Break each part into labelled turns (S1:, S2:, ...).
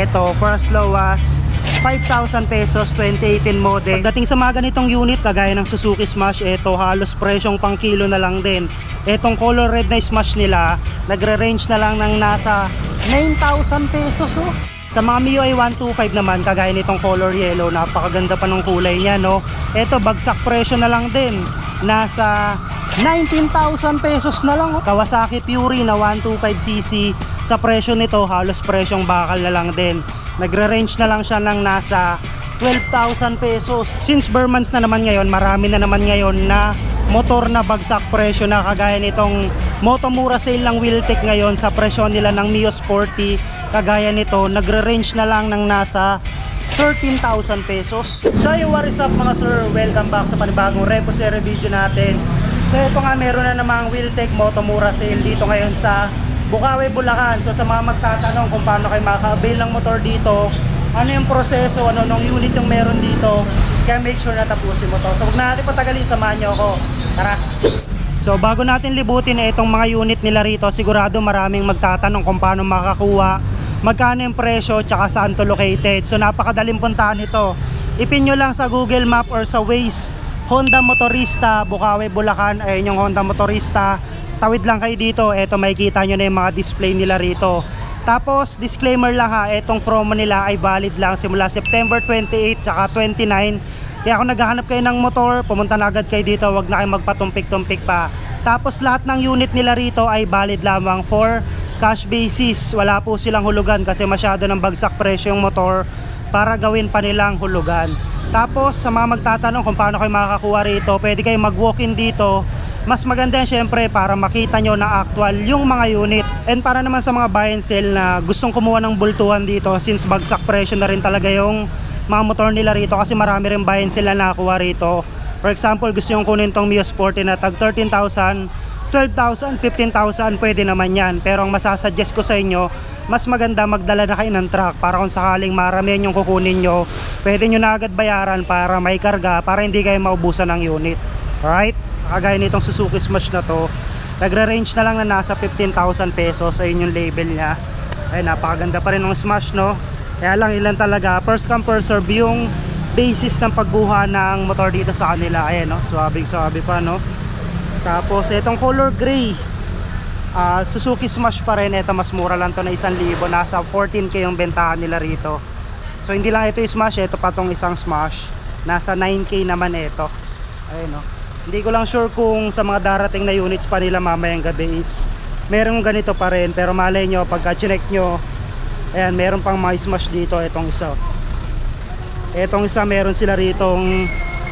S1: ito for as low as 5,000 pesos 2018 model. Pagdating sa mga ganitong unit, kagaya ng Suzuki Smash, ito halos presyong pang kilo na lang din. Etong color red na Smash nila, nagre-range na lang ng nasa 9,000 pesos oh. Sa mga MIUI 125 naman, kagaya nitong color yellow, napakaganda pa ng kulay niya, no? Ito, bagsak presyo na lang din. Nasa 19,000 pesos na lang. oh. Kawasaki Fury na 125cc. Sa presyo nito, halos presyong bakal na lang din. Nagre-range na lang siya ng nasa 12,000 pesos. Since Burmans na naman ngayon, marami na naman ngayon na motor na bagsak presyo na kagaya nitong Motomura sale ng Wheeltech ngayon sa presyo nila ng Mio Sporty. Kagaya nito, nagre-range na lang ng nasa 13,000 pesos. So what is up mga sir? Welcome back sa panibagong Repo Series video natin. So ito nga meron na namang Wheeltech Motomura sale dito ngayon sa Bukawi, Bulacan. So sa mga magtatanong kung paano kayo makaka-avail ng motor dito, ano yung proseso, ano nung unit yung meron dito, kaya make sure na tapusin mo to. So huwag na natin patagalin, samahan nyo ako. Tara! So bago natin libutin na itong mga unit nila rito, sigurado maraming magtatanong kung paano makakakuha, magkano yung presyo, tsaka saan to located. So napakadaling puntahan ito. Ipin nyo lang sa Google Map or sa Waze, Honda Motorista, Bukawi, Bulacan, ayun yung Honda Motorista. Tawid lang kayo dito, eto makikita nyo na yung mga display nila rito. Tapos disclaimer lang ha, etong promo nila ay valid lang simula September 28 tsaka 29 kaya kung naghahanap kayo ng motor, pumunta na agad kayo dito, wag na kayo magpatumpik-tumpik pa. Tapos lahat ng unit nila rito ay valid lamang for cash basis. Wala po silang hulugan kasi masyado ng bagsak presyo yung motor para gawin pa nilang hulugan. Tapos sa mga magtatanong kung paano kayo makakakuha rito, pwede kayo mag-walk-in dito. Mas maganda yan syempre para makita nyo na actual yung mga unit. And para naman sa mga buy and sell na gustong kumuha ng bultuhan dito since bagsak presyo na rin talaga yung mga motor nila rito kasi marami rin bayan sila nakakuha rito. For example, gusto yung kunin tong Mio Sporty na tag 13,000, 12,000, 15,000, pwede naman yan. Pero ang masasuggest ko sa inyo, mas maganda magdala na kayo ng truck para kung sakaling maramihan yung kukunin nyo, pwede nyo na agad bayaran para may karga para hindi kayo maubusan ng unit. Alright? Kagaya nitong Suzuki Smash na to, nagre-range na lang na nasa 15,000 pesos. Ayun yung label niya. Ay, napakaganda pa rin ng Smash, no? Kaya lang ilan talaga, first come first serve yung basis ng pagbuha ng motor dito sa kanila. Ayan no, suabe suabe pa no. Tapos itong color gray, ah, Suzuki Smash pa rin. Ito mas mura lang to na 1,000. Nasa 14k yung bentahan nila rito. So hindi lang ito yung Smash, ito pa tong isang Smash. Nasa 9k naman ito. Ayun no. Hindi ko lang sure kung sa mga darating na units pa nila mamayang gabi is meron ganito pa rin. Pero malay nyo, pagka chinek nyo, Ayan, meron pang my smash dito itong isa. Itong isa meron sila ritong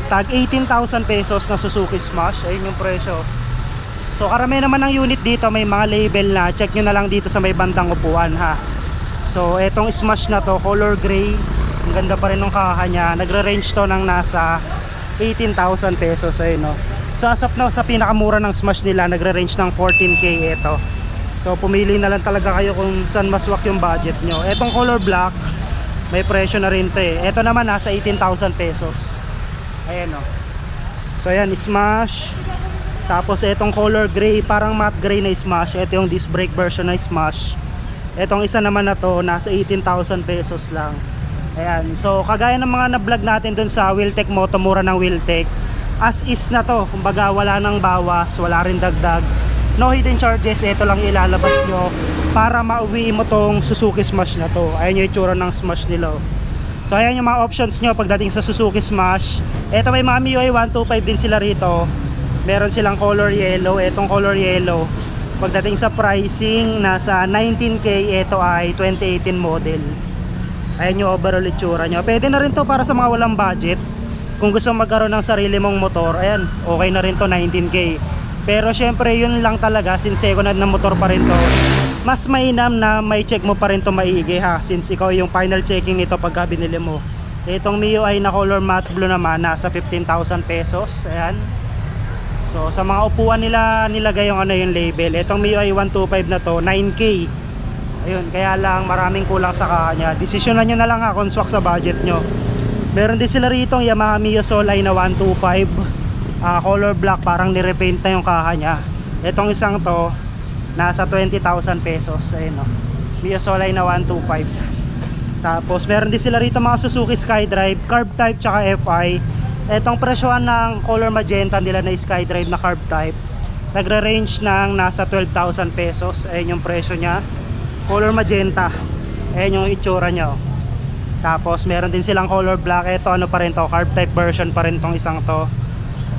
S1: tag 18,000 pesos na Suzuki Smash. Ayun yung presyo. So karamihan naman ng unit dito may mga label na. Check nyo na lang dito sa may bandang upuan ha. So itong Smash na to, color gray. Ang ganda pa rin ng kaha niya. Nagre-range to ng nasa 18,000 pesos. Ayun no. So as of now, sa pinakamura ng Smash nila, nagre-range ng 14k ito. So pumili na lang talaga kayo kung saan maswak yung budget nyo. Etong color black, may presyo na rin to eh. Ito naman nasa 18,000 pesos. Ayan o. So ayan, smash. Tapos etong color gray, parang matte gray na smash. Ito yung disc brake version na smash. Etong isa naman na to, nasa 18,000 pesos lang. Ayan. So kagaya ng mga na-vlog natin dun sa Wiltec Motomura ng Wiltec, as is na to. Kumbaga wala nang bawas, wala rin dagdag no hidden charges ito lang ilalabas nyo para mauwi mo tong Suzuki Smash na to ayan yung itsura ng Smash nila oh. So ayan yung mga options nyo pagdating sa Suzuki Smash. Ito may mga MIUI 125 din sila rito. Meron silang color yellow. Etong color yellow pagdating sa pricing nasa 19k ito ay 2018 model. Ayan yung overall itsura nyo. Pwede na rin to para sa mga walang budget. Kung gusto magkaroon ng sarili mong motor ayan okay na rin to 19k pero syempre yun lang talaga since second hand na motor pa rin to. Mas mainam na may check mo pa rin to maigi ha since ikaw yung final checking nito pagka binili mo. Itong Mio ay na color matte blue naman nasa 15,000 pesos. Ayan. So sa mga upuan nila nilagay yung ano yung label. Itong Mio ay 125 na to 9k. Ayun, kaya lang maraming kulang sa kanya. Desisyonan nyo na lang ha kung swak sa budget nyo. Meron din sila rito Yamaha Mio Soul ay na 125 uh, color black parang nirepaint na yung kaha niya itong isang to nasa 20,000 pesos ayun no Mio Solay na 125 Tapos meron din sila rito mga Suzuki Skydrive, carb type tsaka FI. Etong presyohan ng color magenta nila na Skydrive na carb type. Nagre-range ng nasa 12,000 pesos. Ayun yung presyo niya. Color magenta. Ayun yung itsura niya. oh. Tapos meron din silang color black. Ito ano pa rin to, carb type version pa rin tong isang to.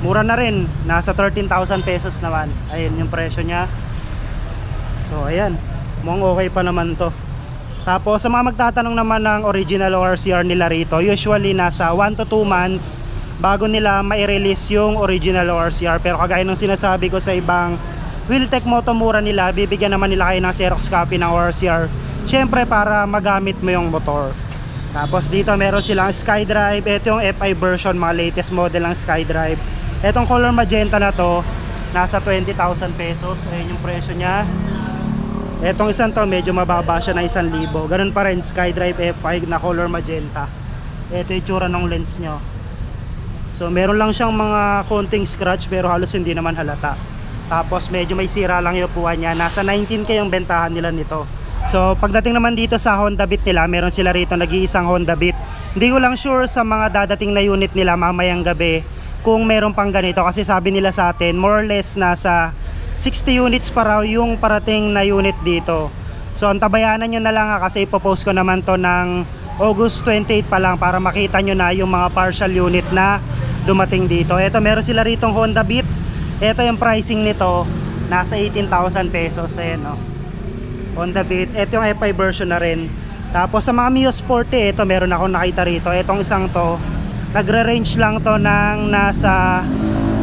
S1: Mura na rin, nasa 13,000 pesos naman. Ayun yung presyo niya. So ayan, mukhang okay pa naman to. Tapos sa mga magtatanong naman ng original ORCR nila rito, usually nasa 1 to 2 months bago nila mai-release yung original ORCR. Pero kagaya ng sinasabi ko sa ibang Wheeltech Motomura nila, bibigyan naman nila kayo ng Xerox copy ng ORCR. Siyempre para magamit mo yung motor. Tapos dito meron silang SkyDrive. Ito yung FI version, mga latest model ng SkyDrive. Etong color magenta na to, nasa 20,000 pesos. Ayun yung presyo niya. Etong isang to, medyo mababa siya na 1,000. Ganun pa rin, SkyDrive FI na color magenta. Ito yung tsura ng lens nyo. So meron lang siyang mga konting scratch pero halos hindi naman halata. Tapos medyo may sira lang yung upuan niya. Nasa 19k yung bentahan nila nito. So pagdating naman dito sa Honda Beat nila, meron sila rito nag-iisang Honda Beat. Hindi ko lang sure sa mga dadating na unit nila mamayang gabi kung meron pang ganito kasi sabi nila sa atin more or less nasa 60 units pa raw yung parating na unit dito. So antabayanan nyo na lang ha kasi ipopost ko naman to ng August 28 pa lang para makita nyo na yung mga partial unit na dumating dito. Ito meron sila ritong Honda Beat. Ito yung pricing nito nasa 18,000 pesos ayan no. Honda Beat. Ito yung FI version na rin. Tapos sa mga Mio Sporty, ito meron ako nakita rito. Itong isang to, nagre-range lang to ng nasa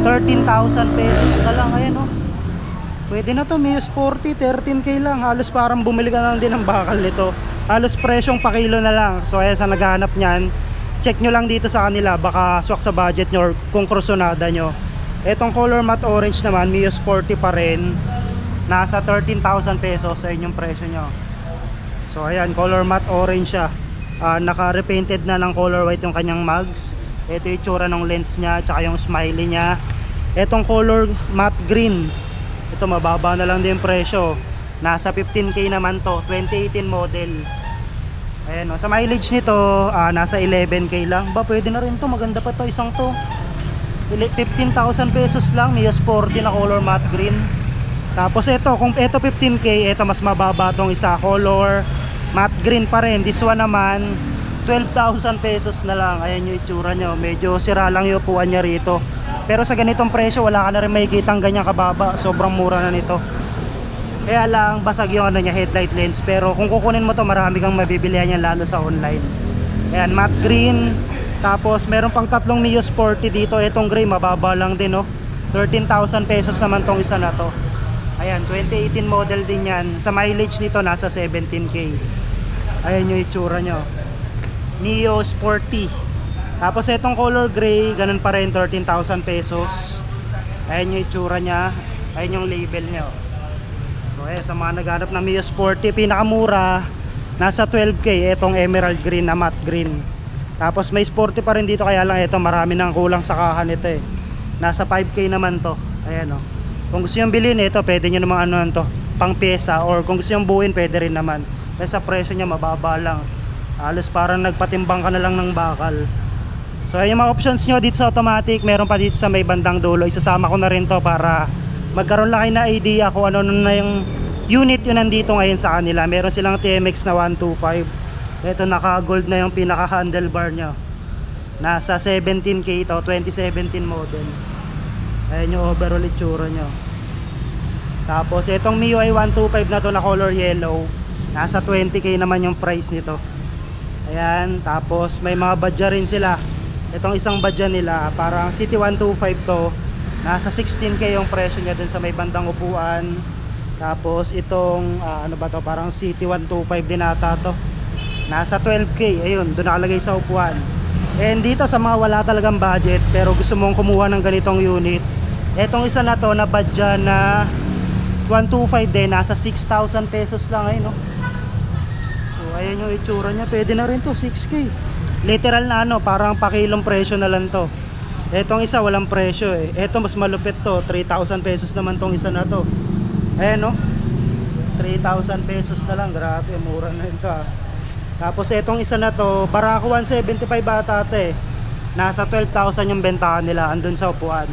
S1: 13,000 pesos na lang. Ayan no. Pwede na to, Mio Sporty, 13k lang. Halos parang bumili ka na lang din ng bakal nito. Halos presyong pakilo na lang. So ayan sa naghahanap niyan, check nyo lang dito sa kanila. Baka swak sa budget nyo or kung krusonada nyo. Etong color matte orange naman, Mio Sporty pa rin. Nasa 13,000 pesos sa inyong presyo nyo. So ayan, color matte orange siya. Ah, naka-repainted na ng color white yung kanyang mugs. Ito yung tsura ng lens niya, tsaka yung smiley niya. Etong color matte green. Ito mababa na lang din presyo. Nasa 15k naman to, 2018 model. Ayan, oh. sa mileage nito, ah, nasa 11k lang. Ba, pwede na rin to, maganda pa to, isang to. Ili- 15,000 pesos lang, Mio Sporty na color matte green. Tapos ito, kung ito 15k, ito mas mababa tong isa, color matte green pa rin. This one naman, 12,000 pesos na lang. Ayan yung itsura nyo. Medyo sira lang yung upuan niya rito. Pero sa ganitong presyo, wala ka na rin makikita ang ganyan kababa. Sobrang mura na nito. Kaya lang, basag yung ano niya, headlight lens. Pero kung kukunin mo to, marami kang mabibilihan yan lalo sa online. Ayan, matte green. Tapos, meron pang tatlong Mio Sporty dito. Itong gray, mababa lang din, no? 13,000 pesos naman tong isa na to. Ayan, 2018 model din yan. Sa mileage nito, nasa 17k. Ayan yung itsura nyo. Neo Sporty. Tapos itong color gray, ganun pa rin, 13,000 pesos. Ayan yung itsura niya. Ayan yung label niya. oh. So, eh, sa mga naghanap ng Mio Sporty, pinakamura, nasa 12k. Itong emerald green na matte green. Tapos may sporty pa rin dito, kaya lang ito, marami nang kulang sa kahan ito eh. Nasa 5k naman to. Ayan oh. Kung gusto nyo bilhin ito, pwede nyo naman ano to, pang pyesa. Or kung gusto nyo buuin, pwede rin naman. Kasi sa presyo niya, mababa lang. Halos parang nagpatimbang ka na lang ng bakal. So yung mga options nyo dito sa automatic, meron pa dito sa may bandang dulo. Isasama ko na rin to para magkaroon lang kayo na idea kung ano na yung unit yun nandito ngayon sa kanila. Meron silang TMX na 125. Ito naka gold na yung pinaka handlebar nyo. Nasa 17k ito, 2017 model. Ayan yung overall itsura nyo. Tapos itong MIUI 125 na to na color yellow. Nasa 20k naman yung price nito. Ayan, tapos may mga badya rin sila. Itong isang badya nila, parang City 125 to. Nasa 16k yung presyo niya dun sa may bandang upuan. Tapos itong ah, ano ba to, parang City 125 din ata to. Nasa 12k, ayun, doon nakalagay sa upuan. And dito sa mga wala talagang budget pero gusto mong kumuha ng ganitong unit. Etong isa na to na badya na 125 din, nasa 6,000 pesos lang ayun no. So ayan yung itsura niya, pwede na rin to 6k. Literal na ano, parang pakilong presyo na lang to. Etong isa walang presyo eh. Eto mas malupit to, 3,000 pesos naman tong isa na to. Ayan no. 3,000 pesos na lang, grabe, mura na ito ah. Tapos etong isa na to, Barako 175 ata ito eh. Nasa 12,000 yung bentahan nila andun sa upuan.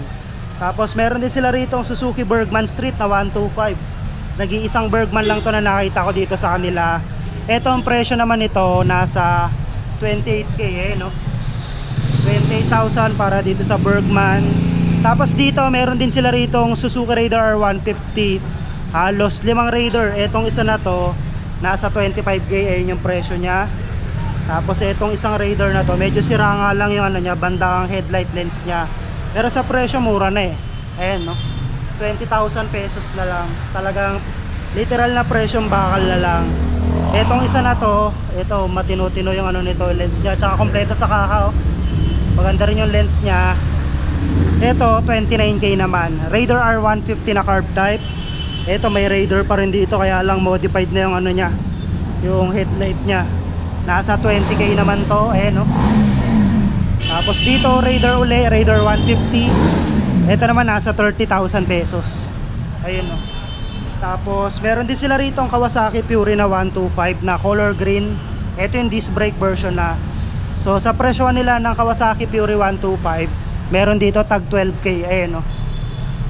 S1: Tapos meron din sila rito ang Suzuki Bergman Street na 125. Nag-iisang Bergman lang to na nakita ko dito sa kanila. Ito ang presyo naman nito nasa 28k eh no. 28,000 para dito sa Bergman. Tapos dito meron din sila rito ang Suzuki Raider R150. Halos limang Raider. Etong isa na to nasa 25k ayun yung presyo niya. Tapos etong isang Raider na to, medyo sira nga lang yung ano niya, bandang headlight lens niya. Pero sa presyo mura na eh. Ayan no. 20,000 pesos na lang. Talagang literal na presyong bakal na lang. Etong isa na to, ito matino-tino yung ano nito, lens niya, tsaka kompleto sa kaha oh. Maganda rin yung lens niya. Ito 29k naman. Raider R150 na carb type. Ito may Raider pa rin dito kaya lang modified na yung ano niya, yung headlight niya. Nasa 20k naman to, eh no. Tapos dito Raider uli, Raider 150. Ito naman nasa 30,000 pesos. Ayun no. Tapos meron din sila rito ang Kawasaki Fury na 125 na color green. Ito yung disc brake version na. So sa presyo nila ng Kawasaki Fury 125, meron dito tag 12k ayun no.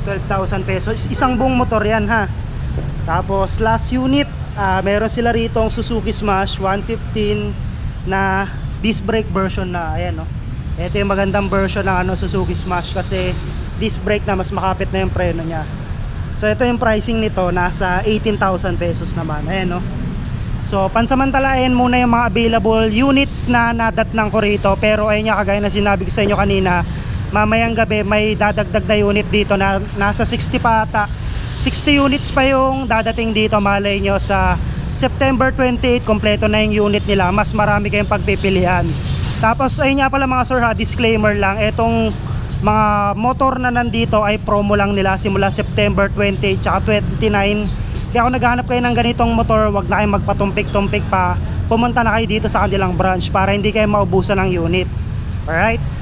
S1: 12,000 pesos. Isang buong motor yan ha. Tapos last unit, ah, meron sila rito ang Suzuki Smash 115 na disc brake version na ayan no. Ito yung magandang version ng ano Suzuki Smash kasi disc brake na mas makapit na yung preno niya. So ito yung pricing nito nasa 18,000 pesos naman. Ayan no. So pansamantalain muna yung mga available units na nadatnang ko rito pero ayun nga kagaya na sinabi ko sa inyo kanina mamayang gabi may dadagdag na unit dito na nasa 60 pa ata. 60 units pa yung dadating dito malay nyo sa September 28 kompleto na yung unit nila. Mas marami kayong pagpipilian. Tapos ayun nga pala mga sir ha disclaimer lang. Etong mga motor na nandito ay promo lang nila simula September 28 tsaka 29 kaya kung naghahanap kayo ng ganitong motor wag na kayong magpatumpik-tumpik pa. Pumunta na kayo dito sa kanilang branch para hindi kayo maubusan ng unit. Alright